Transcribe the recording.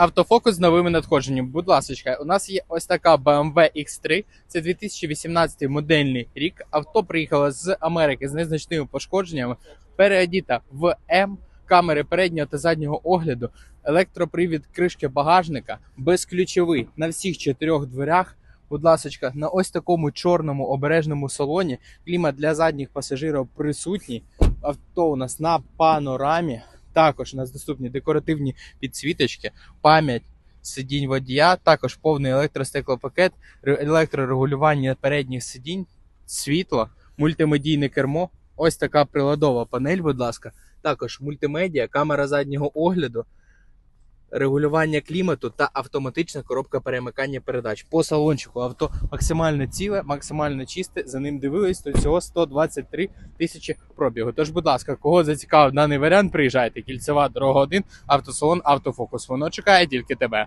Автофокус з новими надходженнями. Будь ласка, у нас є ось така BMW X3. Це 2018 модельний рік. Авто приїхало з Америки з незначними пошкодженнями. Переодіта в М. Камери переднього та заднього огляду, електропривід кришки багажника, безключовий на всіх чотирьох дверях. Будь ласка, на ось такому чорному обережному салоні. Клімат для задніх пасажирів присутній. Авто у нас на панорамі. Також у нас доступні декоративні підсвіточки, пам'ять сидінь водія, також повний електростеклопакет, електрорегулювання передніх сидінь, світло, мультимедійне кермо. Ось така приладова панель, будь ласка. Також мультимедіа, камера заднього огляду, регулювання клімату та автоматична коробка перемикання передач. По салончику авто максимально ціле, максимально чисте. За ним дивились, то всього 123 тисячі пробігу. Тож, будь ласка, кого зацікавив даний варіант, приїжджайте. Кільцева дорога 1, автосалон, автофокус. Воно чекає тільки тебе.